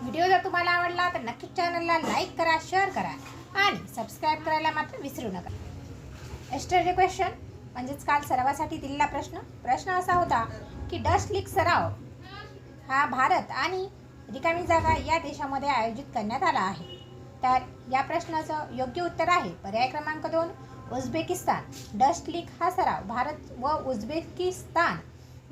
Video जर तुम्हाला आवडला तर नक्कीच चॅनलला लाईक करा शेअर करा आणि सबस्क्राईब करायला मात्र विसरू नका. एस्टरडे क्वेश्चन म्हणजेच काल सरावासाठी दिलेला प्रश्न. प्रश्न असा होता की डस्ट लीग सराव हा भारत आणि रिकामी जागा या देशामध्ये आयोजित करण्यात आला आहे. तर या प्रश्नाचं योग्य उत्तर आहे. पर्याय क्रमांक दोन उझबेकिस्तान. डस्ट लीग हा सराव भारत व उझबेकिस्तान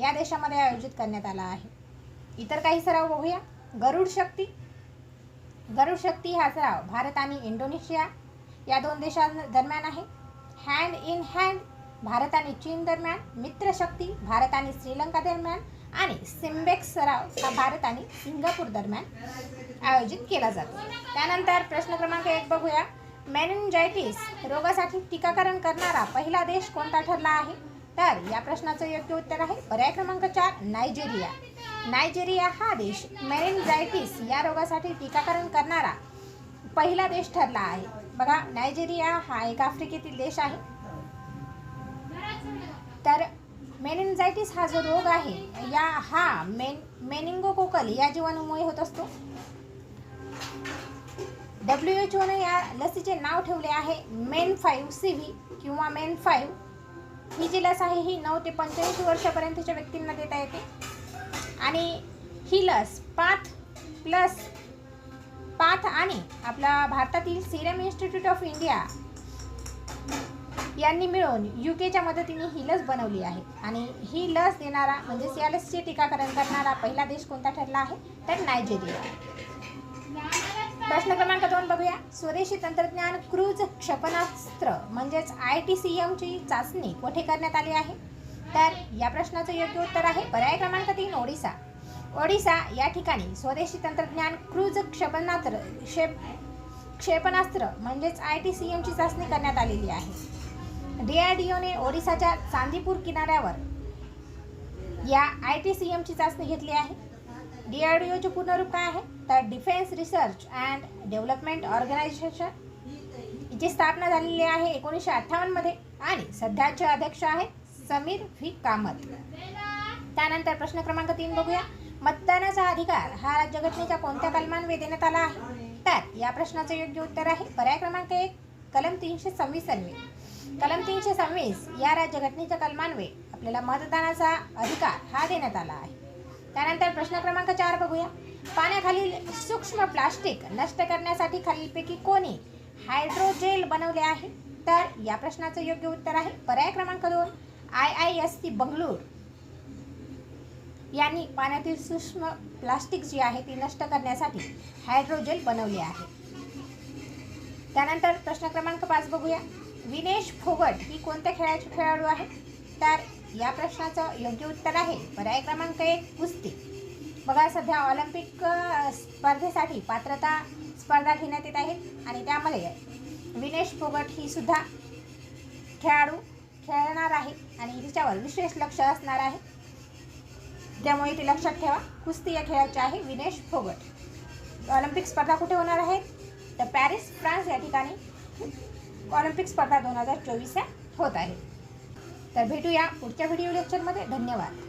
या देशामध्ये आयोजित करण्यात आला आहे. इतर काही सराव बघूया. गरुड शक्ती. गरुड शक्ती हा सराव भारत आणि इंडोनेशिया या दोन देशांदरम्यान आहे. हँड इन हँड भारत आणि चीन दरम्यान. मित्रशक्ती भारत आणि श्रीलंका दरम्यान. आणि सिम्बेक्स सराव हा भारत आणि सिंगापूर दरम्यान आयोजित केला जातो. त्यानंतर प्रश्न क्रमांक एक बघूया. मेनिनजायटिस रोगासाठी टीकाकरण करणारा पहिला देश कोणता ठरला आहे? तर या प्रश्नाचं योग्य उत्तर आहे. पर्याय क्रमांक चार नायजेरिया. नायजेरिया हा देश मेनिंजायटिस या रोगासाठी टीकाकरण करणारा पहिला देश ठरला आहे. बघा नायजेरिया हा एक आफ्रिकेतील देश आहे. तर मेनिंजायटिस हा जो रोग आहे या हा मेन मेनिंगोकोकल या जीवाणूमुळे होत असतो. डब्ल्यू एच ओने या लसीचे नाव ठेवले आहे मेन फाईव्ह सी व्ही किंवा मेन फाईव्ह. ही जी लस आहे ही नऊ ते पंच्याऐंशी वर्षापर्यंतच्या व्यक्तींना देता येते. आणि ही लस पाथ प्लस पाथ आणि आपला भारतातील सिरम इन्स्टिट्यूट ऑफ इंडिया यांनी मिळून यू केच्या मदतीने ही लस बनवली आहे. आणि ही लस देणारा म्हणजेच या लसचे टीकाकरण करणारा पहिला देश कोणता ठरला आहे? तर नायजेरिया. प्रश्न क्रमांक दोन बघूया. स्वदेशी तंत्रज्ञान क्रूज क्षेपणास्त्र म्हणजेच आय टी सी एमची चाचणी कुठे करण्यात आली आहे? तर या प्रश्नाचं योग्य उत्तर आहे. पर्याय क्रमांक तीन ओडिसा. ओडिसा या ठिकाणी स्वदेशी तंत्रज्ञान क्रूज क्षेपणास्त्र क्षेप क्षेपणास्त्र म्हणजेच आय टी सी एमची चाचणी करण्यात आलेली आहे. डी आर डी ओने ओडिसाच्या चांदीपूर किनाऱ्यावर या आय टी सी एमची चाचणी घेतली आहे. डी आर डी ओचे पूर्ण रूप काय आहे? तर defence research and development organisation. जी स्थापना झालेली आहे एकोणीसशे अठ्ठावन्नमध्ये आणि सध्याचे अध्यक्ष आहेत समीर व्ही. कामत. त्यानंतर प्रश्न क्रमांक तीन बघूया. मतदानाचा अधिकार हा राज्यघटनेच्या कोणत्या कलमांवे देण्यात आला आहे? तर या प्रश्नाचं योग्य उत्तर आहे. पर्याय क्रमांक एक कलम तीनशे सव्वीस अन्वये कलम तीनशे सव्वीस या राज्यघटनेच्या कलमान्वये आपल्याला मतदानाचा अधिकार हा देण्यात आला आहे. त्यानंतर प्रश्न क्रमांक चार बघूया. पाण्याखालील सूक्ष्म प्लास्टिक नष्ट करण्यासाठी खालीलपैकी कोणी हायड्रोजेल बनवले आहे? तर या प्रश्नाचं योग्य उत्तर आहे. पर्याय क्रमांक दोन I I S C Bangalore. यांनी पाण्यातील सूक्ष्म प्लास्टिक जी आहे ती नष्ट करण्यासाठी हायड्रोजेल बनवले आहे. त्यानंतर प्रश्न क्रमांक पाच बघूया. विनेश फोगट ही कोणत्या खेळाची खेळाडू आहे तर या प्रश्नाचं योग्य उत्तर आहे. पर्याय क्रमांक एक कुस्ती. बघा सध्या ऑलिम्पिक स्पर्धेसाठी पात्रता स्पर्धा घेण्यात येत आहेत आणि त्यामध्ये विनेश फोगट ही सुद्धा खेळाडू खेळणार आहे आणि तिच्यावर विशेष लक्ष असणार आहे. त्यामुळे ती लक्षात ठेवा कुस्ती या खेळाचे आहे विनेश फोगट. ऑलिम्पिक स्पर्धा कुठे होणार आहेत तर पॅरिस फ्रान्स या ठिकाणी. ऑलिम्पिक स्पर्धा दोन हजार चोवीस या होत आहे. तर भेटूया पुढच्या व्हिडिओ लेक्चरमध्ये धन्यवाद.